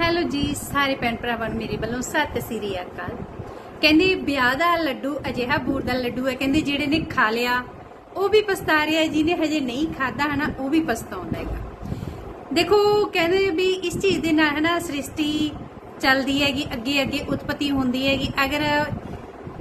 Hello ਜੀ, ਸਾਰੇ ਭੈਣ ਭਰਾਵਾਂ ਨੂੰ ਮੇਰੇ ਵੱਲੋਂ ਸਤਿ ਸ੍ਰੀ ਅਕਾਲ। ਕਹਿੰਦੀ ਵਿਆਹ ਦਾ ਲੱਡੂ ਅਜਿਹਾ ਬੂਰ ਦਾ ਲੱਡੂ ਹੈ, ਕਹਿੰਦੀ ਜਿਹੜੇ ਨੇ ਖਾ ਲਿਆ, ਉਹ ਵੀ ਪਛਤਾ ਰਿਹਾ ਜਿਹਨੇ ਹਜੇ ਨਹੀਂ ਖਾਦਾ ਹਨਾ, ਉਹ ਵੀ ਪਛਤਾਉਂਦਾ ਹੈਗਾ। ਦੇਖੋ, ਕਹਿੰਦੇ ਵੀ ਇਸ ਚੀਜ਼ ਦੇ ਨਾਲ ਹਨਾ, ਸ੍ਰਿਸ਼ਟੀ ਚੱਲਦੀ ਹੈਗੀ ਅੱਗੇ ਅੱਗੇ ਉਤਪਤੀ ਹੁੰਦੀ ਹੈਗੀ, ਅਗਰ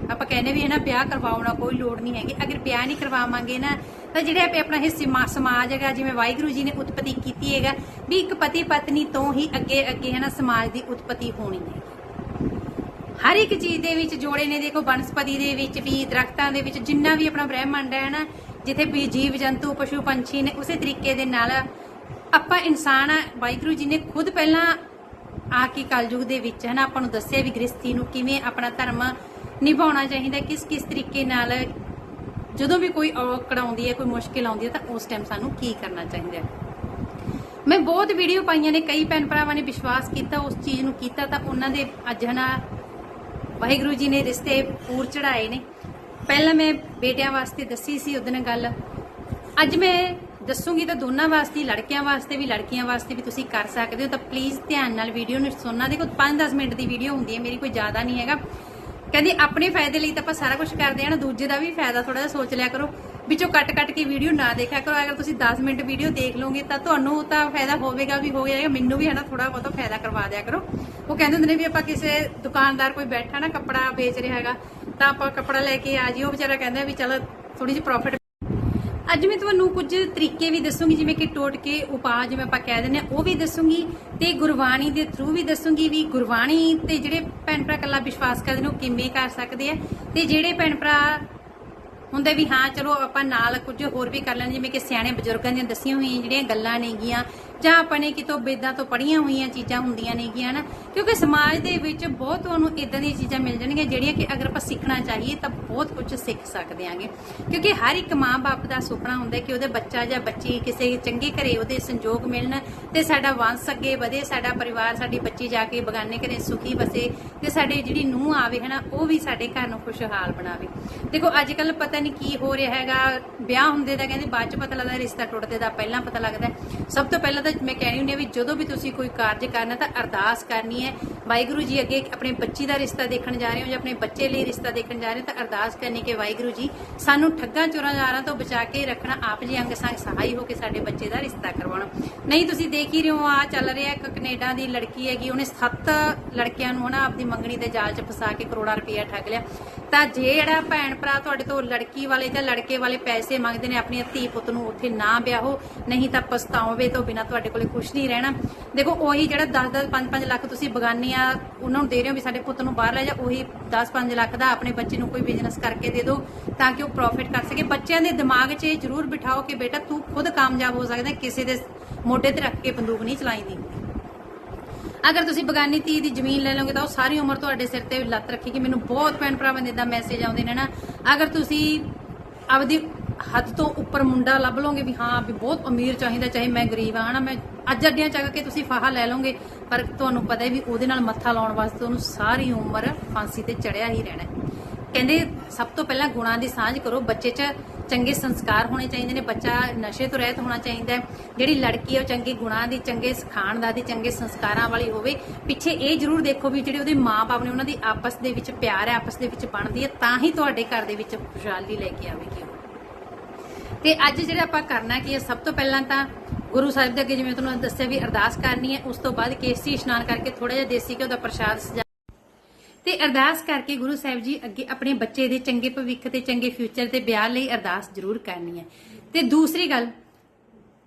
ਆਪਾਂ ਕਹਿੰਦੇ ਵੀ ਹੈ ਨਾ, ਵਿਆਹ ਕਰਵਾਉਣਾ ਕੋਈ ਲੋੜ ਨਹੀਂ ਹੈਗੀ। ਅਗਰ ਵਿਆਹ ਨਹੀਂ ਕਰਵਾਵਾਂਗੇ ਨਾ, ਤਾਂ ਜਿਹੜਾ ਆਪਣਾ ਇਹ ਸਮਾਜ ਹੈਗਾ, ਜਿਵੇਂ ਵਾਹਿਗੁਰੂ ਜੀ ਨੇ ਉਤਪਤੀ ਕੀਤੀ ਹੈਗਾ, ਵੀ ਇੱਕ ਪਤੀ ਪਤਨੀ ਤੋਂ ਹੀ ਅੱਗੇ ਅੱਗੇ ਹੈ ਨਾ ਸਮਾਜ ਦੀ ਉਤਪਤੀ ਹੋਣੀ ਹੈ। ਹਰ ਇੱਕ ਚੀਜ਼ ਦੇ ਵਿੱਚ ਜੋੜੇ ਨੇ, ਦੇਖੋ ਬਨਸਪਤੀ ਦੇ ਵਿੱਚ ਵੀ, ਦਰਖਤਾਂ ਦੇ ਵਿੱਚ ਜਿੰਨਾ ਵੀ ਆਪਣਾ ਬ੍ਰਹਿਮੰਡ ਹੈ ਨਾ, ਜਿੱਥੇ ਵੀ ਜੀਵ, ਜੰਤੂ, ਪਸ਼ੂ, ਪੰਛੀ ਨੇ, ਉਸੇ ਤਰੀਕੇ ਦੇ ਨਾਲ ਆਪਾਂ ਇਨਸਾਨ ਆ, ਵਾਹਿਗੁਰੂ ਜੀ ਨੇ ਖੁਦ ਪਹਿਲਾਂ ਆ ਕੇ ਕਲਯੁਗ ਦੇ ਵਿੱਚ ਹੈ ਨਾ, ਆਪਾਂ ਨੂੰ ਦੱਸਿਆ ਵੀ ਗ੍ਰਸਤੀ ਨੂੰ ਕਿਵੇਂ ਆਪਣਾ ਧਰਮ ਨਿਭਾਉਣਾ ਚਾਹੀਦਾ ਕਿਸ ਕਿਸ ਤਰੀਕੇ ਨਾਲ ਜਦੋਂ ਵੀ ਕੋਈ ਔਕੜ ਆਉਂਦੀ ਹੈ, ਕੋਈ ਮੁਸ਼ਕਿਲ ਆਉਂਦੀ ਹੈ, ਤਾਂ ਉਸ ਟਾਈਮ ਸਾਨੂੰ ਕੀ ਕਰਨਾ ਚਾਹੀਦਾ ਹੈ? ਮੈਂ ਬਹੁਤ ਵੀਡੀਓ ਪਾਈਆਂ ਨੇ, ਕਈ ਭੈਣ ਭਰਾਵਾਂ ਨੇ ਵਿਸ਼ਵਾਸ ਕੀਤਾ, ਉਸ ਚੀਜ਼ ਨੂੰ ਕੀਤਾ, ਤਾਂ ਉਹਨਾਂ ਦੇ ਅੱਜ ਹਨਾ ਵਾਹਿਗੁਰੂ ਜੀ ਨੇ ਰਿਸ਼ਤੇ ਪੂਰ ਚੜਾਏ ਨੇ। ਪਹਿਲਾਂ ਮੈਂ ਬੇਟਿਆਂ ਵਾਸਤੇ ਦੱਸੀ ਸੀ ਉਹਦੇ ਨਾਲ ਗੱਲ। ਅੱਜ ਮੈਂ ਦੱਸੂਗੀ ਤਾਂ ਦੋਨਾਂ ਵਾਸਤੇ, ਲੜਕਿਆਂ ਵਾਸਤੇ ਵੀ, ਲੜਕੀਆਂ ਵਾਸਤੇ ਵੀ ਤੁਸੀਂ ਕਰ ਸਕਦੇ ਹੋ, ਤਾਂ ਪਲੀਜ਼ ਧਿਆਨ ਨਾਲ ਵੀਡੀਓ ਨੂੰ ਸੁਣਨਾ। ਦੇਖੋ 5-10 ਮਿੰਟ ਦੀ ਵੀਡੀਓ ਹੁੰਦੀ ਹੈ, ਮੇਰੀ ਕੋਈ ਜ਼ਿਆਦਾ ਨਹੀਂ ਹੈਗਾ। ਕਹਿੰਦੀ, ਆਪਣੇ ਫਾਇਦੇ ਲਈ ਤਾਂ ਆਪਾਂ ਸਾਰਾ ਕੁਝ ਕਰਦੇ ਆ ਨਾ, ਦੂਜੇ ਦਾ ਵੀ ਫਾਇਦਾ ਥੋੜਾ ਜਿਹਾ ਸੋਚ ਲਿਆ ਕਰੋ। ਵਿੱਚੋਂ ਕੱਟ-ਕੱਟ ਕੇ ਵੀਡੀਓ ਨਾ ਦੇਖਿਆ ਕਰੋ। ਅਗਰ ਤੁਸੀਂ 10 ਮਿੰਟ ਵੀਡੀਓ ਦੇਖ ਲਓਗੇ ਤਾਂ ਤੁਹਾਨੂੰ ਤਾਂ ਫਾਇਦਾ ਹੋਵੇਗਾ ਵੀ ਹੋ ਜਾਏਗਾ। ਮੈਨੂੰ ਵੀ ਹੈ ਥੋੜਾ ਬਹੁਤਾ ਫਾਇਦਾ ਕਰਵਾ ਦਿਆ ਕਰੋ। ਉਹ ਕਹਿੰਦੇ ਹੁੰਦੇ ਨੇ ਵੀ ਆਪਾਂ ਕਿਸੇ ਦੁਕਾਨਦਾਰ ਕੋਈ ਬੈਠਾ ਨਾ ਕੱਪੜਾ ਵੇਚ ਰਿਹਾ ਹੈਗਾ, ਤਾਂ ਆਪਾਂ ਕੱਪੜਾ ਲੈ ਕੇ ਆ ਜਿਓ ਵਿਚਾਰਾ ਕਹਿੰਦਾ ਵੀ ਚਲ ਥੋੜੀ ਜਿਹੀ ਪ੍ਰੋਫਿਟ ਅੱਜ ਮੈਂ ਤੁਹਾਨੂੰ ਕੁਝ ਤਰੀਕੇ ਵੀ ਦੱਸੂਗੀ, ਜਿਵੇਂ ਕਿ ਟੋਟਕੇ ਉਪਾਅ ਜਿਵੇਂ ਆਪਾਂ ਕਹਿ ਦਿੰਦੇ ਆ ਉਹ ਵੀ ਦੱਸੂਗੀ ਤੇ ਗੁਰਬਾਣੀ ਦੇ ਥਰੂ ਵੀ ਦੱਸੂਗੀ ਵੀ ਗੁਰਬਾਣੀ ਤੇ ਜਿਹੜੇ ਭੈਣ ਭਰਾ ਕੱਲਾ ਵਿਸ਼ਵਾਸ ਕਰਦੇ ਨੇ, ਉਹ ਕਿਵੇਂ ਕਰ ਸਕਦੇ ਆ? ਤੇ ਜਿਹੜੇ ਭੈਣ ਭਰਾ ਹੁੰਦਾ ਵੀ ਹਾਂ, ਚਲੋ ਆਪਾਂ ਨਾਲ ਕੁਝ ਹੋਰ ਵੀ ਕਰ ਲੈਣ ਜਿਵੇਂ ਕਿ ਸਿਆਣੇ ਬਜ਼ੁਰਗਾਂ ਦੀਆਂ ਦੱਸੀਆਂ ਹੋਈਆਂ ਜਿਹੜੀਆਂ ਗੱਲਾਂ ਨੇਗੀਆਂ ਜਾਂ ਆਪਣੇ ਕਿਤੋਂ ਬੇਦਾਂ ਤੋਂ ਪੜੀਆਂ ਹੋਈਆਂ ਚੀਜ਼ਾਂ ਹੁੰਦੀਆਂ ਨੇਗੀਆਂ ਨਾ ਕਿਉਂਕਿ ਸਮਾਜ ਦੇ ਵਿੱਚ ਬਹੁਤ ਤੁਹਾਨੂੰ ਇਦਾਂ ਦੀਆਂ ਚੀਜ਼ਾਂ ਮਿਲ ਜਾਣਗੀਆਂ ਜਿਹੜੀਆਂ ਕਿ ਅਗਰ ਆਪਾਂ ਸਿੱਖਣਾ ਚਾਹੀਏ ਤਾਂ ਬਹੁਤ ਕੁਝ ਸਿੱਖ ਸਕਦੇ ਆਂਗੇ। ਕਿਉਂਕਿ ਹਰ ਇੱਕ ਮਾਂ-ਬਾਪ ਦਾ ਸੁਪਨਾ ਹੁੰਦਾ ਕਿ ਉਹਦੇ ਬੱਚਾ ਜਾਂ ਬੱਚੀ ਕਿਸੇ ਚੰਗੇ ਘਰੇ ਉਹਦੇ ਸੰਜੋਗ ਮਿਲਣ ਤੇ ਸਾਡਾ ਵੰਸ਼ ਅੱਗੇ ਵਧੇ, ਸਾਡਾ ਪਰਿਵਾਰ, ਸਾਡੀ ਬੱਚੀ ਜਾ ਕੇ ਬਗਾਨੇ ਘਰੇ ਸੁਖੀ ਵਸੇ ਤੇ ਸਾਡੇ ਜਿਹੜੀ ਨੂੰਹ ਆਵੇ ਹਨਾ, ਉਹ ਵੀ ਸਾਡੇ ਘਰ ਨੂੰ ਖੁਸ਼ਹਾਲ ਬਣਾਵੇ। ਦੇਖੋ ਅੱਜ ਕੱਲ ਪਤਾ ਨਹੀਂ ਕੀ ਹੋ ਰਿਹਾ ਹੈਗਾ, ਵਿਆਹ ਹੁੰਦੇ ਦਾ ਕਹਿੰਦੇ ਬਾਅਦ ਚ ਪਤਾ ਲੱਗਦਾ, ਰਿਸ਼ਤਾ ਟੁੱਟਦੇ ਦਾ ਪਹਿਲਾਂ ਪਤਾ ਲੱਗਦਾ। ਸਭ ਤੋਂ ਪਹਿਲਾਂ ਤਾਂ ਮੈਂ ਕਹਿਣੀ ਹੁੰਦੀ ਵੀ ਜਦੋਂ ਵੀ ਤੁਸੀਂ ਕੋਈ ਕਾਰਜ ਕਰਨਾ ਤਾਂ ਅਰਦਾਸ ਕਰਨੀ ਹੈ। ਵਾਹਿਗੁਰੂ ਜੀ ਅੱਗੇ ਆਪਣੇ ਬੱਚੀ ਦਾ ਰਿਸ਼ਤਾ ਦੇਖਣ ਜਾ ਰਹੇ ਹੋ ਜਾਂ ਆਪਣੇ ਬੱਚੇ ਲਈ ਰਿਸ਼ਤਾ ਦੇਖਣ ਜਾ ਰਹੇ ਹੋ ਤਾਂ ਅਰਦਾਸ ਕਰਨੀ ਕਿ ਵਾਹਿਗੁਰੂ ਜੀ ਸਾਨੂੰ ਠੱਗਾਂ ਚੋਰਾਂ ਜਾਰਾਂ ਤੋਂ ਬਚਾ ਕੇ ਰੱਖਣਾ, ਆਪ ਜੀ ਅੰਗ ਸੰਗ ਸਹਾਈ ਹੋ ਕੇ ਸਾਡੇ ਬੱਚੇ ਦਾ ਰਿਸ਼ਤਾ ਕਰਵਾਉਣਾ। ਨਹੀਂ, ਤੁਸੀਂ ਦੇਖ ਹੀ ਰਹੇ ਹੋ ਆ ਚੱਲ ਰਿਹਾ ਇੱਕ ਕੈਨੇਡਾ ਦੀ ਲੜਕੀ ਹੈਗੀ, ਉਹਨੇ ਸੱਤ ਲੜਕਿਆਂ ਨੂੰ ਹਨਾ ਆਪਣੀ ਮੰਗਣੀ ਦੇ ਜਾਲ 'ਚ ਫਸਾ ਕੇ ਕਰੋੜਾਂ ਰੁਪਇਆ ਠੱਗ ਲਿਆ। ਤਾਂ ਜੇ ਜਿਹੜਾ ਭੈਣ ਭਰਾ ਤੁਹਾਡੇ ਤੋਂ ਲੜਕੀ ਵਾਲੇ ਜਾਂ ਲੜਕੇ ਵਾਲੇ ਪੈਸੇ ਮੰਗਦੇ ਨੇ ਆਪਣੀ ਧੀ ਪੁੱਤ ਨੂੰ ਉੱਥੇ ਨਾ ਵਿਆਹੋ, ਨਹੀਂ ਤਾਂ ਪਛਤਾਓਵੇ ਤੋਂ ਬਿਨਾ ਤੁਹਾਡੇ ਕੋਲੇ ਕੁਝ ਨਹੀਂ ਰਹਿਣਾ। ਦੇਖੋ, ਉਹੀ ਜਿਹੜਾ 10 10 5 5 ਲੱਖ ਤੁਸੀਂ ਬਗਾਨੀਆਂ ਉਹਨਾਂ ਨੂੰ ਦੇ ਰਹੇ ਹੋ ਵੀ ਸਾਡੇ ਪੁੱਤ ਨੂੰ ਬਾਹਰ ਲੈ ਜਾ, ਉਹੀ 10 5 ਲੱਖ ਦਾ ਆਪਣੇ ਬੱਚੇ ਨੂੰ ਕੋਈ ਬਿਜ਼ਨਸ ਕਰਕੇ ਦੇ ਦਿਓ ਤਾਂ ਕਿ ਉਹ ਪ੍ਰੋਫਿਟ ਕਰ ਸਕੇ। ਬੱਚਿਆਂ ਦੇ ਦਿਮਾਗ 'ਚ ਇਹ ਜ਼ਰੂਰ ਬਿਠਾਓ ਕਿ ਬੇਟਾ ਤੂੰ ਖੁਦ ਕਾਮਯਾਬ ਹੋ ਸਕਦਾ, ਕਿਸੇ ਦੇ ਮੋਢੇ ਤੇ ਰੱਖ ਕੇ ਬੰਦੂਕ ਨਹੀਂ ਚਲਾਈਦੀ ਅਗਰ ਤੁਸੀਂ ਬਗਾਨੀ ਧੀ ਦੀ ਜ਼ਮੀਨ ਲੈ ਲਓਗੇ ਤਾਂ ਉਹ ਸਾਰੀ ਉਮਰ ਤੁਹਾਡੇ ਸਿਰ ਤੇ ਲੱਤ ਰੱਖੇਗੀ। ਮੈਨੂੰ ਬਹੁਤ ਭੈਣ ਭਰਾਵਾਂ ਦੇ ਇਦਾਂ ਮੈਸੇਜ ਆਉਂਦੇ ਨੇ ਨਾ। ਅਗਰ ਤੁਸੀਂ ਆਪਦੀ ਹੱਦ ਤੋਂ ਉੱਪਰ ਮੁੰਡਾ ਲੱਭ ਲਓਗੇ ਵੀ ਹਾਂ ਵੀ ਬਹੁਤ ਅਮੀਰ ਚਾਹੀਦਾ, ਚਾਹੇ ਮੈਂ ਗਰੀਬ ਆ ਹਨਾ, ਮੈਂ ਅੱਜ ਅੱਡਿਆਂ ਚੱਕ ਕੇ ਤੁਸੀਂ ਫਾਹਾ ਲੈ ਲਓਗੇ, ਪਰ ਤੁਹਾਨੂੰ ਪਤਾ ਹੈ ਵੀ ਉਹਦੇ ਨਾਲ ਮੱਥਾ ਲਾਉਣ ਵਾਸਤੇ ਉਹਨੂੰ ਸਾਰੀ ਉਮਰ ਫਾਂਸੀ ਤੇ ਚੜਿਆ ਹੀ ਰਹਿਣਾ ਕਹਿੰਦੇ ਸਭ ਤੋਂ ਪਹਿਲਾਂ ਗੁਣਾਂ ਦੀ ਸਾਂਝ ਕਰੋ, ਬੱਚੇ 'ਚ ਚੰਗੇ ਸੰਸਕਾਰ ਹੋਣੇ ਚਾਹੀਦੇ ਨੇ, ਬੱਚਾ ਨਸ਼ੇ ਤੋਂ ਰਹਿਤ ਹੋਣਾ ਚਾਹੀਦਾ ਹੈ। ਜਿਹੜੀ ਲੜਕੀ ਹੈ ਉਹ ਚੰਗੇ ਗੁਣਾਂ ਦੀ, ਚੰਗੇ ਸਿਖਾਣ ਦਾ ਦੀ, ਚੰਗੇ ਸੰਸਕਾਰਾਂ ਵਾਲੀ ਹੋਵੇ। ਪਿੱਛੇ ਇਹ ਜ਼ਰੂਰ ਦੇਖੋ ਵੀ ਜਿਹੜੇ ਉਹਦੇ ਮਾਪੇ ਨੇ ਉਹਨਾਂ ਦੀ ਆਪਸ ਦੇ ਵਿੱਚ ਪਿਆਰ ਹੈ, ਆਪਸ ਦੇ ਵਿੱਚ ਬਣਦੀ ਹੈ, ਤਾਂ ਹੀ ਤੁਹਾਡੇ ਘਰ ਦੇ ਵਿੱਚ ਖੁਸ਼ਹਾਲੀ ਲੈ ਕੇ ਆਵੇਗੀ ਤੇ ਅੱਜ ਜਿਹੜਾ ਆਪਾਂ ਕਰਨਾ ਕੀ ਹੈ, ਸਭ ਤੋਂ ਪਹਿਲਾਂ ਤਾਂ ਗੁਰੂ ਸਾਹਿਬ ਦੇ ਅੱਗੇ ਜਿਵੇਂ ਤੁਹਾਨੂੰ ਦੱਸਿਆ ਵੀ ਅਰਦਾਸ ਕਰਨੀ ਹੈ, ਉਸ ਤੋਂ ਬਾਅਦ ਕੇਸੀ ਇਸ਼ਨਾਨ ਕਰਕੇ ਥੋੜਾ ਜਿਹਾ ਦੇਸੀ ਘਿਓ ਦਾ ਪ੍ਰਸ਼ਾਦ ਸਜਾ ਤੇ ਅਰਦਾਸ ਕਰਕੇ ਗੁਰੂ ਸਾਹਿਬ ਜੀ ਅੱਗੇ ਆਪਣੇ ਬੱਚੇ ਦੇ ਚੰਗੇ ਭਵਿੱਖ ਤੇ ਚੰਗੇ ਫਿਊਚਰ ਤੇ ਵਿਆਹ ਲਈ ਅਰਦਾਸ ਜ਼ਰੂਰ ਕਰਨੀ ਹੈ। ਤੇ ਦੂਸਰੀ ਗੱਲ,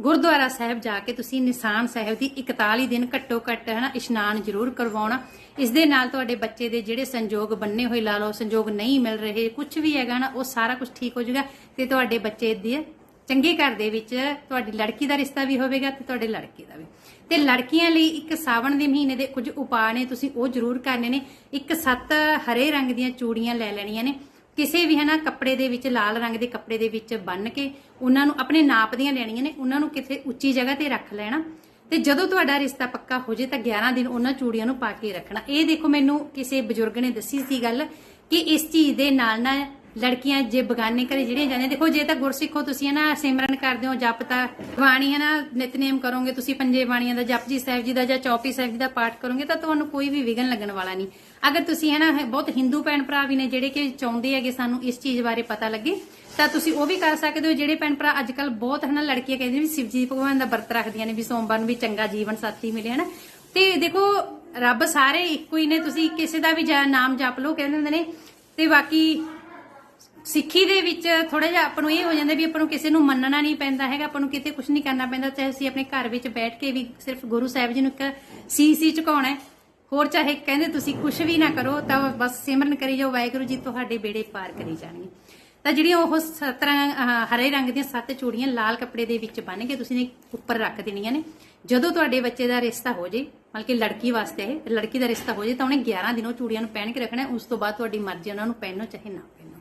ਗੁਰਦੁਆਰਾ ਸਾਹਿਬ ਜਾ ਕੇ ਤੁਸੀਂ ਨਿਸ਼ਾਨ ਸਾਹਿਬ ਦੀ 41 ਦਿਨ ਘੱਟੋ ਘੱਟ ਹਨਾ ਇਸ਼ਨਾਨ ਜ਼ਰੂਰ ਕਰਵਾਉਣਾ। ਇਸ ਦੇ ਨਾਲ ਤੁਹਾਡੇ ਬੱਚੇ ਦੇ ਜਿਹੜੇ ਸੰਜੋਗ ਬੰਨੇ ਹੋਏ ਲਾ ਲਓ, ਸੰਜੋਗ ਨਹੀਂ ਮਿਲ ਰਹੇ ਕੁਝ ਵੀ ਹੈਗਾ ਨਾ, ਉਹ ਸਾਰਾ ਕੁਝ ਠੀਕ ਹੋ ਜਾਊਗਾ ਤੇ ਤੁਹਾਡੇ ਬੱਚੇ ਦੇ ਚੰਗੇ ਘਰ ਦੇ ਵਿੱਚ ਤੁਹਾਡੀ ਲੜਕੀ ਦਾ ਰਿਸ਼ਤਾ ਵੀ ਹੋਵੇਗਾ ਤੇ ਤੁਹਾਡੇ ਲੜਕੇ ਦਾ ਵੀ। ਤੇ ਲੜਕੀਆਂ ਲਈ ਇੱਕ ਸਾਵਣ ਦੇ ਮਹੀਨੇ ਦੇ ਕੁਝ ਉਪਾਅ ਨੇ, ਤੁਸੀਂ ਉਹ ਜ਼ਰੂਰ ਕਰਨੇ ਨੇ। ਇੱਕ ਸੱਤ ਹਰੇ ਰੰਗ ਦੀਆਂ ਚੂੜੀਆਂ ਲੈ ਲੈਣੀਆਂ ਨੇ। ਕਿਸੇ ਵੀ, ਹਨਾ, ਕੱਪੜੇ ਦੇ ਵਿੱਚ, ਲਾਲ ਰੰਗ ਦੇ ਕੱਪੜੇ ਦੇ ਵਿੱਚ ਬੰਨ ਕੇ ਉਹਨਾਂ ਨੂੰ ਆਪਣੇ ਨਾਪ ਦੀਆਂ ਲੈਣੀਆਂ ਨੇ, ਉਹਨਾਂ ਨੂੰ ਕਿਸੇ ਉੱਚੀ ਜਗ੍ਹਾ ਤੇ ਰੱਖ ਲੈਣਾ। ਤੇ ਜਦੋਂ ਤੁਹਾਡਾ ਰਿਸ਼ਤਾ ਪੱਕਾ ਹੋ ਜੇ ਤਾਂ 11 ਦਿਨ ਉਹਨਾਂ ਚੂੜੀਆਂ ਨੂੰ ਪਾ ਕੇ ਰੱਖਣਾ। ਇਹ ਦੇਖੋ, ਮੈਨੂੰ ਕਿਸੇ ਬਜ਼ੁਰਗ ਨੇ ਦੱਸੀ ਸੀ ਗੱਲ ਕਿ ਇਸ ਚੀਜ਼ ਦੇ ਨਾਲ ਨਾ ਲੜਕੀਆਂ ਜੇ ਬਗਾਨੇ ਘਰੇ ਜਿਹੜੀਆਂ ਜਾਂਦੀਆਂ, ਦੇਖੋ ਜੇ ਤਾਂ ਗੁਰਸਿੱਖੋ ਤੁਸੀਂ ਹੈ ਨਾ ਸਿਮਰਨ ਕਰਦੇ ਹੋ, ਜਪ ਤਾਂ ਬਾਣੀ ਹੈ ਨਾ, ਨਿਤਨੇਮ ਕਰੋਗੇ ਤੁਸੀਂ ਪੰਜੇ ਬਾਣੀਆਂ ਦਾ, ਜਪਜੀ ਸਾਹਿਬ ਜੀ ਦਾ ਜਾਂ ਚੌਪੀ ਸਾਹਿਬ ਜੀ ਦਾ ਪਾਠ ਕਰੋਗੇ ਤਾਂ ਤੁਹਾਨੂੰ ਕੋਈ ਵੀ ਵਿਗਨ ਲੱਗਣ ਵਾਲਾ ਨਹੀਂ। ਅਗਰ ਤੁਸੀਂ ਹੈ ਨਾ, ਬਹੁਤ ਹਿੰਦੂ ਭੈਣ ਭਰਾ ਵੀ ਨੇ ਜਿਹੜੇ ਕਿ ਚਾਹੁੰਦੇ ਹੈਗੇ ਸਾਨੂੰ ਇਸ ਚੀਜ਼ ਬਾਰੇ ਪਤਾ ਲੱਗੇ, ਤਾਂ ਤੁਸੀਂ ਉਹ ਵੀ ਕਰ ਸਕਦੇ ਹੋ, ਜਿਹੜੇ ਭੈਣ ਭਰਾ ਅੱਜ ਕੱਲ ਬਹੁਤ ਹਨਾ ਲੜਕੀਆਂ ਕਹਿੰਦੀਆਂ ਵੀ ਸ਼ਿਵ ਭਗਵਾਨ ਦਾ ਵਰਤ ਰੱਖਦੀਆਂ ਨੇ ਵੀ ਸੋਮਵਾਰ ਨੂੰ ਵੀ ਚੰਗਾ ਜੀਵਨ ਸਾਥੀ ਮਿਲੇ ਹੈ ਤੇ ਦੇਖੋ, ਰੱਬ ਸਾਰੇ ਇੱਕੋ ਹੀ ਨੇ, ਤੁਸੀਂ ਕਿਸੇ ਦਾ ਵੀ ਨਾਮ ਜਪ ਲਓ ਕਹਿੰਦੇ ਹੁੰਦੇ ਨੇ। ਤੇ ਬਾਕੀ ਸਿੱਖੀ ਦੇ ਵਿੱਚ ਥੋੜਾ ਜਿਹਾ ਆਪਾਂ ਨੂੰ ਇਹ ਹੋ ਜਾਂਦਾ ਵੀ ਆਪਾਂ ਨੂੰ ਕਿਸੇ ਨੂੰ ਮੰਨਣਾ ਨਹੀਂ ਪੈਂਦਾ ਹੈਗਾ, ਆਪਾਂ ਨੂੰ ਕਿਤੇ ਕੁਝ ਨਹੀਂ ਕਰਨਾ ਪੈਂਦਾ, ਚਾਹੇ ਅਸੀਂ ਆਪਣੇ ਘਰ ਵਿੱਚ ਬੈਠ ਕੇ ਵੀ ਸਿਰਫ ਗੁਰੂ ਸਾਹਿਬ ਜੀ ਨੂੰ ਇੱਕ ਸੀਸੀ ਝੁਕਾਉਣਾ ਹੈ। ਹੋਰ ਚਾਹੇ ਕਹਿੰਦੇ ਤੁਸੀਂ ਕੁਝ ਵੀ ਨਾ ਕਰੋ, ਤਾਂ ਬਸ ਸਿਮਰਨ ਕਰੀ ਜਾਓ, ਵਾਹਿਗੁਰੂ ਜੀ ਤੁਹਾਡੇ ਬੇੜੇ ਪਾਰ ਕਰੀ ਜਾਣਗੇ। ਤਾਂ ਜਿਹੜੀਆਂ ਉਹ ਸੱਤ ਰੰਗ ਹਰੇ ਰੰਗ ਦੀਆਂ ਸੱਤ ਚੂੜੀਆਂ ਲਾਲ ਕੱਪੜੇ ਦੇ ਵਿੱਚ ਬੰਨ ਕੇ ਤੁਸੀਂ ਨੇ ਉੱਪਰ ਰੱਖ ਦੇਣੀਆਂ ਨੇ। ਜਦੋਂ ਤੁਹਾਡੇ ਬੱਚੇ ਦਾ ਰਿਸ਼ਤਾ ਹੋ ਜੇ, ਮਤਲਬ ਕਿ ਲੜਕੀ ਵਾਸਤੇ ਇਹ, ਲੜਕੀ ਦਾ ਰਿਸ਼ਤਾ ਹੋ ਜੇ, ਤਾਂ ਉਹਨੇ 11 ਦਿਨ ਉਹ ਚੂੜੀਆਂ ਨੂੰ ਪਹਿਨ ਕੇ ਰੱਖਣਾ ਉਸ ਤੋਂ ਬਾਅਦ ਤੁਹਾਡੀ ਮਰਜ਼ੀ ਉਹਨਾਂ ਨੂੰ ਪਹਿਨੋ ਚਾਹੇ ਨਾ ਪਹਿਨੋ।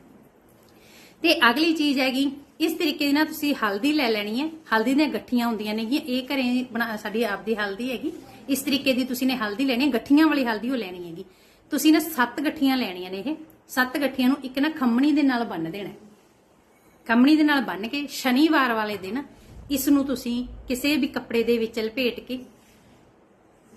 ਤੇ ਅਗਲੀ ਚੀਜ਼ ਹੈਗੀ, ਇਸ ਤਰੀਕੇ ਦੀ ਨਾ ਤੁਸੀਂ ਹਲਦੀ ਲੈ ਲੈਣੀ ਹੈ। ਹਲਦੀ ਦੀਆਂ ਗੱਠੀਆਂ ਹੁੰਦੀਆਂ ਨੇਗੀਆਂ, ਇਹ ਘਰੇ ਬਣਾ, ਸਾਡੀ ਆਪਦੀ ਹਲਦੀ ਹੈਗੀ। ਇਸ ਤਰੀਕੇ ਦੀ ਤੁਸੀਂ ਨੇ ਹਲਦੀ ਲੈਣੀ ਹੈ, ਗੱਠੀਆਂ ਵਾਲੀ ਹਲਦੀ ਉਹ ਲੈਣੀ ਹੈਗੀ। ਤੁਸੀਂ ਨੇ ਸੱਤ ਗੱਠੀਆਂ ਲੈਣੀਆਂ ਨੇ ਇਹ। ਸੱਤ ਗੱਠੀਆਂ ਨੂੰ ਇੱਕ ਨਾ ਖੰਮਣੀ ਦੇ ਨਾਲ ਬੰਨ ਦੇਣਾ ਹੈ। ਖੰਮਣੀ ਦੇ ਨਾਲ ਬੰਨ ਕੇ ਸ਼ਨੀਵਾਰ ਵਾਲੇ ਦਿਨ ਇਸ ਨੂੰ ਤੁਸੀਂ ਕਿਸੇ ਵੀ ਕੱਪੜੇ ਦੇ ਵਿੱਚ ਲਪੇਟ ਕੇ,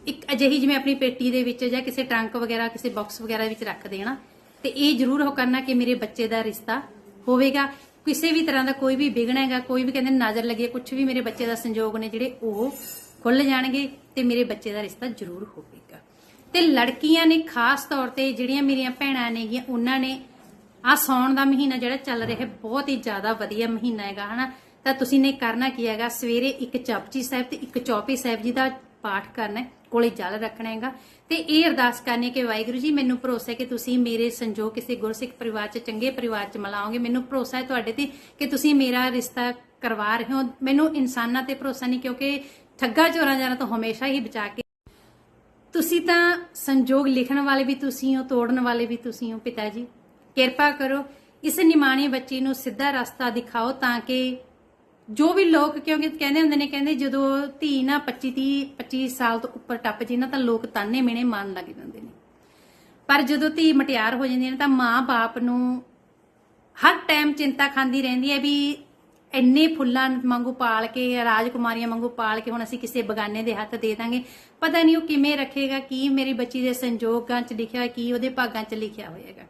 ਇੱਕ ਅਜਿਹੀ ਜਿਵੇਂ ਆਪਣੀ ਪੇਟੀ ਦੇ ਵਿੱਚ ਜਾਂ ਕਿਸੇ ਟਰੰਕ ਵਗੈਰਾ, ਕਿਸੇ ਬਾਕਸ ਵਗੈਰਾ ਵਿੱਚ ਰੱਖ ਦੇਣਾ। ਤੇ ਇਹ ਜ਼ਰੂਰ ਹੋ ਕਰਨਾ ਕਿ ਮੇਰੇ ਬੱਚੇ ਦਾ ਰਿਸ਼ਤਾ ਹੋਵੇਗਾ। ਕਿਸੇ ਵੀ ਤਰ੍ਹਾਂ ਦਾ ਕੋਈ ਵੀ ਵਿਗਣ ਹੈਗਾ, ਕੋਈ ਵੀ ਕਹਿੰਦੇ ਨਜ਼ਰ ਲੱਗੇ ਕੁਝ ਵੀ ਮੇਰੇ ਬੱਚੇ ਦਾ ਸੰਯੋਗ ਨੇ ਜਿਹੜੇ ਉਹ ਖੁੱਲ ਜਾਣਗੇ ਤੇ ਮੇਰੇ ਬੱਚੇ ਦਾ ਰਿਸ਼ਤਾ ਜ਼ਰੂਰ ਹੋਵੇਗਾ। ਤੇ ਲੜਕੀਆਂ ਨੇ ਖਾਸ ਤੌਰ ਤੇ ਜਿਹੜੀਆਂ ਮੇਰੀਆਂ ਭੈਣਾਂ ਨੇਗੀਆਂ, ਉਹਨਾਂ ਨੇ ਆ ਸੌਣ ਦਾ ਮਹੀਨਾ ਜਿਹੜਾ ਚੱਲ ਰਿਹਾ ਬਹੁਤ ਹੀ ਜ਼ਿਆਦਾ ਵਧੀਆ ਮਹੀਨਾ ਹੈਗਾ, ਹਨਾ? ਤਾਂ ਤੁਸੀਂ ਨੇ ਕਰਨਾ ਕੀ ਹੈਗਾ? ਸਵੇਰੇ ਇੱਕ ਜਪਜੀ ਸਾਹਿਬ ਤੇ ਇੱਕ ਚੌਪੀ ਸਾਹਿਬ ਜੀ ਦਾ ਪਾਠ ਕਰਨਾ ਹੈ। ਕੋਲੇ ਜਲ ਰੱਖਣਾ ਹੈਗਾ। ਤੇ ਇਹ ਅਰਦਾਸ ਕਰਨੀ ਕਿ ਵਾਹਿਗੁਰੂ ਜੀ, ਮੈਨੂੰ ਭਰੋਸਾ ਹੈ ਕਿ ਤੁਸੀਂ ਮੇਰੇ ਸੰਜੋਗ ਕਿਸੇ ਗੁਰਸਿੱਖ ਪਰਿਵਾਰ 'ਚ, ਚੰਗੇ ਪਰਿਵਾਰ 'ਚ ਮਿਲਾਓਗੇ। ਮੈਨੂੰ ਭਰੋਸਾ ਹੈ ਤੁਹਾਡੇ ਤੇ ਕਿ ਤੁਸੀਂ ਮੇਰਾ ਰਿਸ਼ਤਾ ਕਰਵਾ ਰਹੇ ਹੋ। ਮੈਨੂੰ ਇਨਸਾਨਾਂ ਤੇ ਭਰੋਸਾ ਨਹੀਂ, ਕਿਉਂਕਿ ਠੱਗਾ ਚੋਰਾਂ ਜਾਣਾ ਤੋਂ ਹਮੇਸ਼ਾ ਹੀ ਬਚਾ ਕੇ। ਤੁਸੀਂ ਤਾਂ ਸੰਜੋਗ ਲਿਖਣ ਵਾਲੇ ਵੀ ਤੁਸੀਂ ਹੋ, ਤੋੜਨ ਵਾਲੇ ਵੀ ਤੁਸੀਂ ਹੋ, ਪਿਤਾ ਜੀ। ਕਿਰਪਾ ਕਰੋ, ਇਸ ਨਿਮਾਣੀ ਬੱਚੀ ਨੂੰ ਸਿੱਧਾ ਰਸਤਾ ਦਿਖਾਓ ਤਾਂ ਕਿ ਜੋ ਵੀ ਲੋਕ ਕਿਉਂਕਿ ਕਹਿੰਦੇ ਹੁੰਦੇ ਨੇ ਕਹਿੰਦੇ ਜਦੋਂ ਧੀ ਨਾ 25 30 25 ਸਾਲ ਤੋਂ ਉੱਪਰ ਟੱਪ ਜੇ ਨਾ ਤਾਂ ਲੋਕ ਤਾਨੇ ਮਿਹਣੇ ਮੰਨ ਲੱਗ ਜਾਂਦੇ ਨੇ। ਪਰ ਜਦੋਂ ਧੀ ਮਟਿਆਰ ਹੋ ਜਾਂਦੀ ਨੇ ਤਾਂ ਮਾਂ-ਬਾਪ ਨੂੰ ਹਰ ਟਾਈਮ ਚਿੰਤਾ ਖਾਂਦੀ ਰਹਿੰਦੀ ਹੈ ਵੀ ਇੰਨੇ ਫੁੱਲਾਂ ਵਾਂਗੂ ਪਾਲ ਕੇ ਰਾਜਕੁਮਾਰੀਆਂ ਵਾਂਗੂ ਪਾਲ ਕੇ ਹੁਣ ਅਸੀਂ ਕਿਸੇ ਬਗਾਨੇ ਦੇ ਹੱਥ ਦੇ ਦਾਂਗੇ। ਪਤਾ ਨਹੀਂ ਉਹ ਕਿਵੇਂ ਰੱਖੇਗਾ ਕੀ ਮੇਰੀ ਬੱਚੀ ਦੇ ਸੰਜੋਗਾਂ 'ਚ ਲਿਖਿਆ ਹੈ, ਕੀ ਉਹਦੇ ਭਾਗਾਂ 'ਚ ਲਿਖਿਆ ਹੋਏਗਾ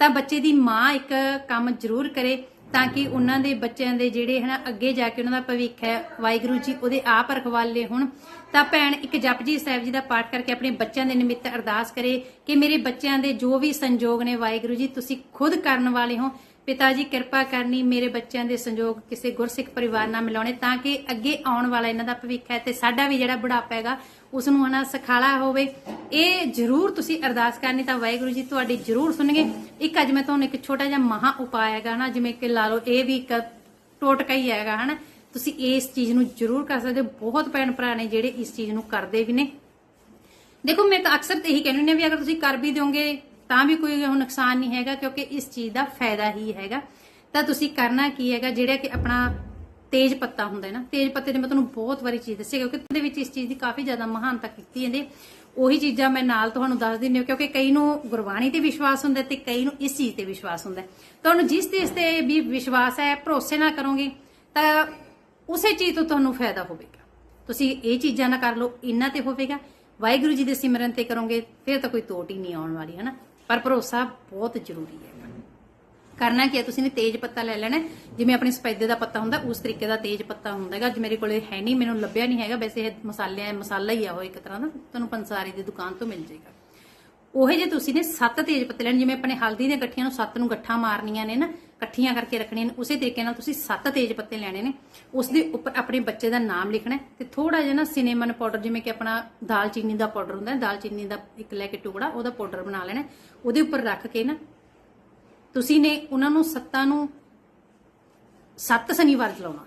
ਤਾਂ ਬੱਚੇ ਦੀ ਮਾਂ ਇੱਕ ਕੰਮ ਜ਼ਰੂਰ ਕਰੇ। ਤਾਂ ਕਿ ਉਹਨਾਂ ਦੇ ਬੱਚਿਆਂ ਦੇ ਜਿਹੜੇ ਹਨਾ, ਅੱਗੇ ਜਾ ਕੇ ਉਹਨਾਂ ਦਾ ਭਵਿੱਖ ਹੈ, ਵਾਹਿਗੁਰੂ ਜੀ ਉਹਦੇ ਆਪ ਰਖਵਾਲੇ ਹੁਣ। ਤਾਂ ਭੈਣ, ਇੱਕ ਜਪਜੀ ਸਾਹਿਬ ਜੀ ਦਾ ਪਾਠ ਕਰਕੇ ਆਪਣੇ ਬੱਚਿਆਂ ਦੇ ਨਿਮਿਤ ਅਰਦਾਸ ਕਰੇ ਕਿ ਮੇਰੇ ਬੱਚਿਆਂ ਦੇ ਜੋ ਵੀ ਸੰਜੋਗ ਨੇ, ਵਾਹਿਗੁਰੂ ਜੀ, ਤੁਸੀਂ ਖੁਦ ਕਰਨ ਵਾਲੇ ਹੋ। ਪਿਤਾ ਜੀ ਕਿਰਪਾ ਕਰਨੀ ਮੇਰੇ ਬੱਚਿਆਂ ਦੇ ਸੰਜੋਗ ਕਿਸੇ ਗੁਰਸਿੱਖ ਪਰਿਵਾਰ ਨਾਲ ਮਿਲਾਉਣੇ ਤਾਂ ਕਿ ਅੱਗੇ ਆਉਣ ਵਾਲਾ ਇਹਨਾਂ ਦਾ ਭਵਿੱਖ ਹੈ ਤੇ ਸਾਡਾ ਵੀ ਜਿਹੜਾ ਬੁਢਾਪਾ ਹੈਗਾ ਉਸ ਨੂੰ ਹਨਾ ਸਖਾਲਾ ਹੋਵੇ। ਇਹ ਜ਼ਰੂਰ ਤੁਸੀਂ ਅਰਦਾਸ ਕਰਨੀ ਤਾਂ ਵਾਹਿਗੁਰੂ ਜੀ ਤੁਹਾਡੀ ਜ਼ਰੂਰ ਸੁਣਨਗੇ। ਇੱਕ ਅੱਜ ਮੈਂ ਤੁਹਾਨੂੰ ਇੱਕ ਛੋਟਾ ਜਿਹਾ ਮਹਾ ਉਪਾਅ ਹੈਗਾ ਨਾ ਜਿਵੇਂ ਕਿ ਲਾ ਲਓ, ਇਹ ਵੀ ਇੱਕ ਟੋਟਕਾ ਹੀ ਹੈਗਾ ਹਨਾ। ਤੁਸੀਂ ਇਸ ਚੀਜ਼ ਨੂੰ ਜ਼ਰੂਰ ਕਰ ਸਕਦੇ ਹੋ। ਬਹੁਤ ਭੈਣ ਭਰਾ ਨੇ ਜਿਹੜੇ ਇਸ ਚੀਜ਼ ਨੂੰ ਕਰਦੇ ਵੀ ਨੇ। ਦੇਖੋ, ਮੈਂ ਤਾਂ ਅਕਸਰ ਇਹੀ ਕਹਿੰਦੀ ਹੁੰਦੀ ਹਾਂ ਵੀ ਅਗਰ ਤੁਸੀਂ ਕਰ ਵੀ ਦਿਓਗੇ ਤਾਂ ਵੀ ਕੋਈ ਉਹ ਨੁਕਸਾਨ ਨਹੀਂ ਹੈਗਾ, ਕਿਉਂਕਿ ਇਸ ਚੀਜ਼ ਦਾ ਫਾਇਦਾ ਹੀ ਹੈਗਾ। ਤਾਂ ਤੁਸੀਂ ਕਰਨਾ ਕੀ ਹੈਗਾ, ਜਿਹੜਾ ਕਿ ਆਪਣਾ ਤੇਜ ਪੱਤਾ ਹੁੰਦਾ ਹੈ ਨਾ, ਤੇਜ ਪੱਤੇ ਦੀ ਮੈਂ ਤੁਹਾਨੂੰ ਬਹੁਤ ਵਾਰੀ ਚੀਜ਼ ਦੱਸੀ ਕਿਉਂਕਿ ਉਹਦੇ ਵਿੱਚ ਇਸ ਚੀਜ਼ ਦੀ ਕਾਫੀ ਜ਼ਿਆਦਾ ਮਹਾਨਤਾ ਕੀਤੀ ਜਾਂਦੀ ਹੈ। ਉਹੀ ਚੀਜ਼ਾਂ ਮੈਂ ਨਾਲ ਤੁਹਾਨੂੰ ਦੱਸ ਦਿੰਦੀ ਹਾਂ, ਕਿਉਂਕਿ ਕਈ ਨੂੰ ਗੁਰਬਾਣੀ ਤੇ ਵਿਸ਼ਵਾਸ ਹੁੰਦਾ ਤੇ ਕਈ ਨੂੰ ਇਸ ਚੀਜ਼ ਤੇ ਵਿਸ਼ਵਾਸ ਹੁੰਦਾ ਤੁਹਾਨੂੰ ਜਿਸ ਚੀਜ਼ ਤੇ ਵੀ ਵਿਸ਼ਵਾਸ ਹੈ, ਭਰੋਸੇ ਨਾਲ ਕਰੋਗੇ, ਤਾਂ ਉਸੇ ਚੀਜ਼ ਤੋਂ ਤੁਹਾਨੂੰ ਫਾਇਦਾ ਹੋਵੇਗਾ। ਤੁਸੀਂ ਇਹ ਚੀਜ਼ਾਂ ਨਾ ਕਰ ਲਓ ਇਹਨਾਂ ਤੇ ਹੋਵੇਗਾ। ਵਾਹਿਗੁਰੂ ਜੀ ਦੇ ਸਿਮਰਨ ਤੇ ਕਰੋਗੇ, ਫਿਰ ਤਾਂ ਕੋਈ ਤੋਟ ਹੀ ਨਹੀਂ ਆਉਣ ਵਾਲੀ, ਹੈ ਨਾ? ਪਰ ਭਰੋਸਾ ਬਹੁਤ ਜ਼ਰੂਰੀ ਹੈ। ਕਰਨਾ ਕੀ ਹੈ? ਤੁਸੀਂ ਨੇ ਤੇਜ ਪੱਤਾ ਲੈ ਲੈਣਾ ਜਿਵੇਂ ਆਪਣੇ ਸਪੈਦੇ ਦਾ ਪੱਤਾ ਹੁੰਦਾ, ਉਸ ਤਰੀਕੇ ਦਾ ਤੇਜ ਪੱਤਾ ਹੁੰਦਾ ਹੈਗਾ। ਅੱਜ ਮੇਰੇ ਕੋਲੇ ਹੈ ਨਹੀਂ, ਮੈਨੂੰ ਲੱਭਿਆ ਨਹੀਂ ਹੈਗਾ। ਵੈਸੇ ਇਹ ਮਸਾਲਿਆਂ ਮਸਾਲਾ ਹੀ ਆ ਉਹ ਇੱਕ ਤਰ੍ਹਾਂ ਦਾ। ਤੁਹਾਨੂੰ ਪੰਸਾਰੀ ਦੀ ਦੁਕਾਨ ਤੋਂ ਮਿਲ ਜਾਏਗਾ। ਉਹ ਜੇ ਤੁਸੀਂ ਨੇ ਸੱਤ ਤੇਜ ਪੱਤੇ ਲੈਣੇ, ਜਿਵੇਂ ਆਪਣੇ ਹਲਦੀ ਦੀਆਂ ਗੱਠੀਆਂ ਨੂੰ ਸੱਤ ਨੂੰ ਗੱਠਾਂ ਮਾਰਨੀਆਂ ਨੇ ਨਾ ਇਕੱਠੀਆਂ ਕਰਕੇ ਰੱਖਣੀਆਂ ਨੇ, ਉਸੇ ਤਰੀਕੇ ਨਾਲ ਤੁਸੀਂ ਸੱਤ ਤੇਜ ਪੱਤੇ ਲੈਣੇ ਨੇ। ਉਸ ਦੇ ਉੱਪਰ ਆਪਣੇ ਬੱਚੇ ਦਾ ਨਾਮ ਲਿਖਣਾ ਤੇ ਥੋੜਾ ਜਿਹਾ ਨਾ ਸਿਨੇਮਨ ਪਾਊਡਰ ਜਿਵੇਂ ਕਿ ਆਪਣਾ ਦਾਲਚੀਨੀ ਦਾ ਪਾਊਡਰ ਹੁੰਦਾ ਹੈ ਦਾਲਚੀਨੀ ਦਾ ਇੱਕ ਲੈ ਕੇ ਟੁਕੜਾ, ਉਹਦਾ ਪਾਊਡਰ ਬਣਾ ਲੈਣਾ ਉਹਦੇ ਉੱਪਰ ਰੱਖ ਕੇ ਨਾ ਤੁਸੀਂ ਨੇ ਉਹਨਾਂ ਨੂੰ ਸੱਤਾਂ ਨੂੰ ਸੱਤ ਸ਼ਨੀਵਾਰ ਜਲਾਉਣਾ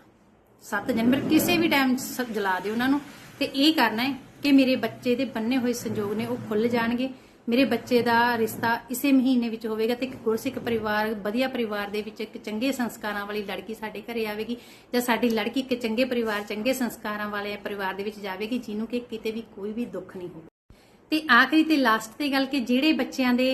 ਸੱਤ ਜਨਵਰੀ ਕਿਸੇ ਵੀ ਟਾਈਮ ਜਲਾ ਦਿਓ ਉਹਨਾਂ ਨੂੰ। ਤੇ ਇਹ ਕਰਨਾ ਹੈ ਕਿ ਮੇਰੇ ਬੱਚੇ ਦੇ ਬੰਨੇ ਹੋਏ ਸੰਜੋਗ ਨੇ ਉਹ ਖੁੱਲ ਜਾਣਗੇ। ਮੇਰੇ ਬੱਚੇ ਦਾ ਰਿਸ਼ਤਾ ਇਸੇ ਮਹੀਨੇ ਵਿੱਚ ਹੋਵੇਗਾ ਤੇ ਇੱਕ ਗੁਰਸਿੱਖ ਪਰਿਵਾਰ, ਵਧੀਆ ਪਰਿਵਾਰ ਦੇ ਵਿੱਚ ਇੱਕ ਚੰਗੇ ਸੰਸਕਾਰਾਂ ਵਾਲੀ ਲੜਕੀ ਸਾਡੇ ਘਰੇ ਆਵੇਗੀ ਜਾਂ ਸਾਡੀ ਲੜਕੀ ਇੱਕ ਚੰਗੇ ਪਰਿਵਾਰ, ਚੰਗੇ ਸੰਸਕਾਰਾਂ ਵਾਲੇ ਪਰਿਵਾਰ ਦੇ ਵਿੱਚ ਜਾਵੇਗੀ ਜਿਹਨੂੰ ਕਿ ਕਿਤੇ ਵੀ ਕੋਈ ਵੀ ਦੁੱਖ ਨਹੀਂ ਹੋਵੇ। ਤੇ ਆਖਰੀ ਤੇ ਲਾਸਟ ਤੇ ਗੱਲ ਕਿ ਜਿਹੜੇ ਬੱਚਿਆਂ ਦੇ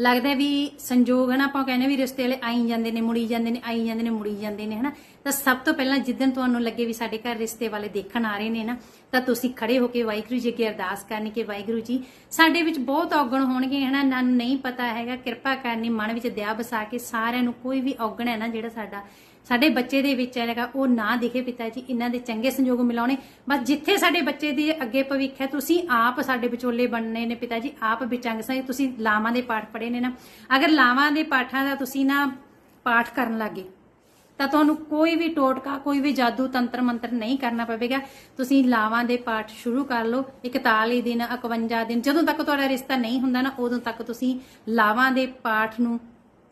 ਲੱਗਦਾ ਵੀ ਸੰਜੋਗ ਹਨ ਆਪਾਂ ਕਹਿੰਦੇ ਵੀ ਰਿਸ਼ਤੇ ਵਾਲੇ ਆਈ ਜਾਂਦੇ ਨੇ, ਮੁੜੀ ਜਾਂਦੇ ਨੇ, ਆਈ ਜਾਂਦੇ ਨੇ, ਮੁੜੀ ਜਾਂਦੇ ਨੇ, ਹਨਾ। ਤਾਂ ਸਭ ਤੋਂ ਪਹਿਲਾਂ ਜਿੱਦਨ ਤੁਹਾਨੂੰ ਲੱਗੇ ਵੀ ਸਾਡੇ ਘਰ ਰਿਸ਼ਤੇ ਵਾਲੇ ਦੇਖਣ ਆ ਰਹੇ ਨੇ ਨਾ, ਤਾਂ ਤੁਸੀਂ ਖੜੇ ਹੋ ਕੇ ਵਾਹਿਗੁਰੂ ਜੀ ਅੱਗੇ ਅਰਦਾਸ ਕਰਨੀ ਕਿ ਵਾਹਿਗੁਰੂ ਜੀ, ਸਾਡੇ ਵਿੱਚ ਬਹੁਤ ਔਗਣ ਹੋਣਗੇ, ਹਨਾ। ਨਾ, ਨਹੀਂ ਪਤਾ ਹੈਗਾ, ਕਿਰਪਾ ਕਰਨੀ, ਮਨ ਵਿੱਚ ਦਇਆ ਵਸਾ ਕੇ ਸਾਰਿਆਂ ਨੂੰ ਕੋਈ ਵੀ ਔਗਣ ਹੈ ਨਾ, ਜਿਹੜਾ ਸਾਡਾ ਸਾਡੇ ਬੱਚੇ ਦੇ ਵਿੱਚ ਹੈਗਾ ਉਹ ਨਾ ਦਿਖੇ ਪਿਤਾ ਜੀ ਇਹਨਾਂ ਦੇ ਚੰਗੇ ਸੰਯੋਗ ਮਿਲਾਉਣੇ। ਬਸ ਜਿੱਥੇ ਸਾਡੇ ਬੱਚੇ ਦੇ ਅੱਗੇ ਭਵਿੱਖ ਹੈ, ਤੁਸੀਂ ਆਪ ਸਾਡੇ ਵਿਚੋਲੇ ਬਣਨੇ ਨੇ ਪਿਤਾ ਜੀ ਆਪ ਵਿਚੰਗ ਸਹੀ ਤੁਸੀਂ ਲਾਵਾਂ ਦੇ ਪਾਠ ਪੜ੍ਹੇ ਨੇ ਨਾ। ਅਗਰ ਲਾਵਾਂ ਦੇ ਪਾਠਾਂ ਦਾ ਤੁਸੀਂ ਨਾ ਪਾਠ ਕਰਨ ਲੱਗੇ, ਤਾਂ ਤੁਹਾਨੂੰ ਕੋਈ ਵੀ ਟੋਟਕਾ, ਕੋਈ ਵੀ ਜਾਦੂ ਤੰਤਰ ਮੰਤਰ ਨਹੀਂ ਕਰਨਾ ਪਵੇਗਾ। ਤੁਸੀਂ ਲਾਵਾਂ ਦੇ ਪਾਠ ਸ਼ੁਰੂ ਕਰ ਲਓ 41 ਦਿਨ 51 ਦਿਨ, ਜਦੋਂ ਤੱਕ ਤੁਹਾਡਾ ਰਿਸ਼ਤਾ ਨਹੀਂ ਹੁੰਦਾ ਨਾ, ਉਦੋਂ ਤੱਕ ਤੁਸੀਂ ਲਾਵਾਂ ਦੇ ਪਾਠ ਨੂੰ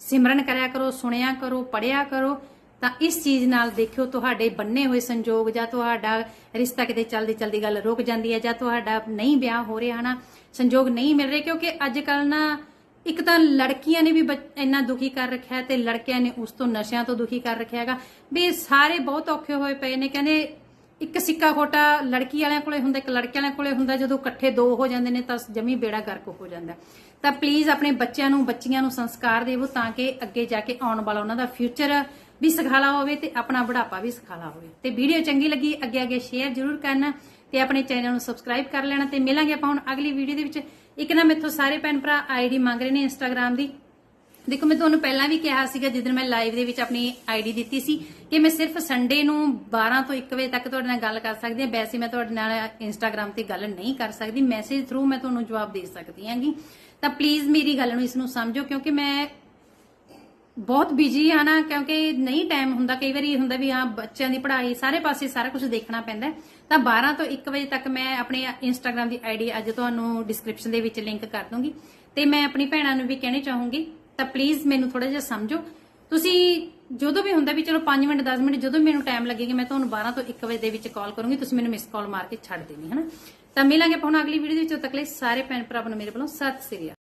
ਸਿਮਰਨ ਕਰਿਆ ਕਰੋ, ਸੁਣਿਆ ਕਰੋ ਪੜਿਆ ਕਰੋ। ਤਾਂ ਇਸ ਚੀਜ਼ ਨਾਲ ਦੇਖਿਓ ਤੁਹਾਡੇ ਬੰਨੇ ਹੋਏ ਸੰਜੋਗ ਜਾਂ ਤੁਹਾਡਾ ਰਿਸ਼ਤਾ ਕਿਤੇ ਚੱਲਦੀ ਚਲਦੀ ਗੱਲ ਰੁਕ ਜਾਂਦੀ ਹੈ ਜਾਂ ਤੁਹਾਡਾ ਨਹੀਂ ਵਿਆਹ ਹੋ ਰਿਹਾ ਹਨਾ ਸੰਜੋਗ ਨਹੀਂ ਮਿਲ ਰਹੇ ਕਿਉਂਕਿ ਅੱਜ ਕੱਲ ਨਾ ਇੱਕ ਤਾਂ ਲੜਕੀਆਂ ਨੇ ਵੀ ਇੰਨਾ ਦੁਖੀ ਕਰ ਰੱਖਿਆ ਤੇ ਲੜਕਿਆਂ ਨੇ ਉਸ ਤੋਂ ਨਸ਼ਿਆਂ ਤੋਂ ਦੁਖੀ ਕਰ ਰੱਖਿਆ ਹੈਗਾ। ਵੀ ਸਾਰੇ ਬਹੁਤ ਔਖੇ ਹੋਏ ਪਏ ਨੇ, ਕਹਿੰਦੇ ਇੱਕ ਸਿੱਕਾ ਖੋਟਾ ਲੜਕੀ ਵਾਲਿਆਂ ਕੋਲੇ ਹੁੰਦਾ, ਇੱਕ ਲੜਕੇ ਵਾਲਿਆਂ ਕੋਲੇ ਹੁੰਦਾ, ਜਦੋਂ ਇਕੱਠੇ ਦੋ ਹੋ ਜਾਂਦੇ ਨੇ ਤਾਂ ਜਮੀ ਬੇੜਾ ਗਰਕ ਹੋ ਜਾਂਦਾ। ਤਾਂ ਪਲੀਜ਼ ਆਪਣੇ ਬੱਚਿਆਂ ਨੂੰ, ਬੱਚੀਆਂ ਨੂੰ ਸੰਸਕਾਰ ਦੇਵੋ ਤਾਂ ਕਿ ਅੱਗੇ ਜਾ ਕੇ ਆਉਣ ਵਾਲਾ ਉਹਨਾਂ ਦਾ ਫਿਊਚਰ ਵੀ ਸਿਖਾਲਾ ਹੋਵੇ ਤੇ ਆਪਣਾ ਬੁਢਾਪਾ ਵੀ ਸਿਖਾਲਾ ਹੋਵੇ। ਤੇ ਵੀਡੀਓ ਚੰਗੀ ਲੱਗੀ, ਅੱਗੇ ਅੱਗੇ ਸ਼ੇਅਰ ਜ਼ਰੂਰ ਕਰਨਾ ਤੇ ਆਪਣੇ ਚੈਨਲ ਨੂੰ ਸਬਸਕ੍ਰਾਈਬ ਕਰ ਲੈਣਾ ਤੇ ਮਿਲਾਂਗੇ ਆਪਾਂ ਹੁਣ ਅਗਲੀ ਵੀਡੀਓ ਦੇ ਵਿੱਚ। ਇੱਕ ਨਾ ਮੇਥੋਂ ਸਾਰੇ ਭੈਣ ਭਰਾ ਆਈਡੀ ਮੰਗ ਰਹੇ ਨੇ ਇੰਸਟਾਗ੍ਰam ਦੀ। ਦੇਖੋ, ਮੈਂ ਤੁਹਾਨੂੰ ਪਹਿਲਾਂ ਵੀ ਕਿਹਾ ਸੀਗਾ ਜਦੋਂ ਮੈਂ ਲਾਈਵ ਦੇ ਵਿੱਚ ਆਪਣੀ ਆਈਡੀ ਦਿੱਤੀ ਸੀ ਕਿ ਮੈਂ ਸਿਰਫ ਸੰਡੇ ਨੂੰ 12 ਤੋਂ 1 ਵਜੇ ਤੱਕ ਤੁਹਾਡੇ ਨਾਲ ਗੱਲ ਕਰ ਸਕਦੀ ਹਾਂ। ਵੈਸੇ ਮੈਂ ਤੁਹਾਡੇ ਨਾਲ ਇੰਸਟਾਗ੍ਰam ਤੇ ਗੱਲ ਨਹੀਂ ਕਰ ਸਕਦੀ। ਮੈਸੇਜ ਥਰੂ ਮੈਂ ਤੁਹਾਨੂੰ ਜਵਾਬ ਦੇ ਸਕਦੀ ਹਾਂਗੀ। ਤਾਂ ਪਲੀਜ਼ ਮੇਰੀ ਗੱਲ ਨੂੰ ਇਸ ਨੂੰ ਸਮਝੋ, ਕਿਉਂਕਿ ਮੈਂ ਬਹੁਤ ਬਿਜ਼ੀ ਆ ਨਾ, ਕਿਉਂਕਿ ਨਹੀਂ ਟਾਈਮ ਹੁੰਦਾ, ਕਈ ਵਾਰੀ ਹੁੰਦਾ ਵੀ ਹਾਂ, ਬੱਚਿਆਂ ਦੀ ਪੜ੍ਹਾਈ, ਸਾਰੇ ਪਾਸੇ ਸਾਰਾ ਕੁਝ ਦੇਖਣਾ ਪੈਂਦਾ ਤਾਂ 12 ਤੋਂ 1 ਵਜੇ ਤੱਕ ਮੈਂ ਆਪਣੇ ਇੰਸਟਾਗ੍ਰam ਦੀ ਆਈਡੀ ਅੱਜ ਤੁਹਾਨੂੰ ਡਿਸਕ੍ਰਿਪਸ਼ਨ ਦੇ ਵਿੱਚ ਲਿੰਕ ਕਰ ਦੂੰਗੀ। ਤੇ ਮੈਂ ਆਪਣੀ ਭੈਣਾਂ ਨੂੰ ਵੀ ਕਹਿਣੀ ਚਾਹੂੰਗੀ, ਤਾਂ ਪਲੀਜ਼ ਮੈਨੂੰ ਥੋੜਾ ਜਿਹਾ ਸਮਝੋ। ਤੁਸੀਂ ਜਦੋਂ ਵੀ ਹੁੰਦਾ ਵੀ ਚਲੋ 5 ਮਿੰਟ 10 ਮਿੰਟ, ਜਦੋਂ ਮੈਨੂੰ ਟਾਈਮ ਲੱਗੇਗਾ, ਮੈਂ ਤੁਹਾਨੂੰ 12 ਤੋਂ 1 ਵਜੇ ਦੇ ਵਿੱਚ ਕਾਲ ਕਰੂੰਗੀ। ਤੁਸੀਂ ਮੈਨੂੰ ਮਿਸ ਕਾਲ ਮਾਰ ਕੇ ਛੱਡ ਦੇਣੀ ਹੈ ਨਾ ਤਾਂ ਮਿਲਾਂਗੇ ਆਪਾਂ ਹੁਣ ਅਗਲੀ ਵੀਡੀਓ ਦੇ ਵਿੱਚ। ਤੱਕ ਲਈ ਸਾਰੇ ਭੈਣ ਭਰਾਵਾਂ ਨੂੰ ਮੇਰੇ ਵੱਲੋਂ ਸਤਿ ਸ੍ਰੀ ਅਕਾਲ।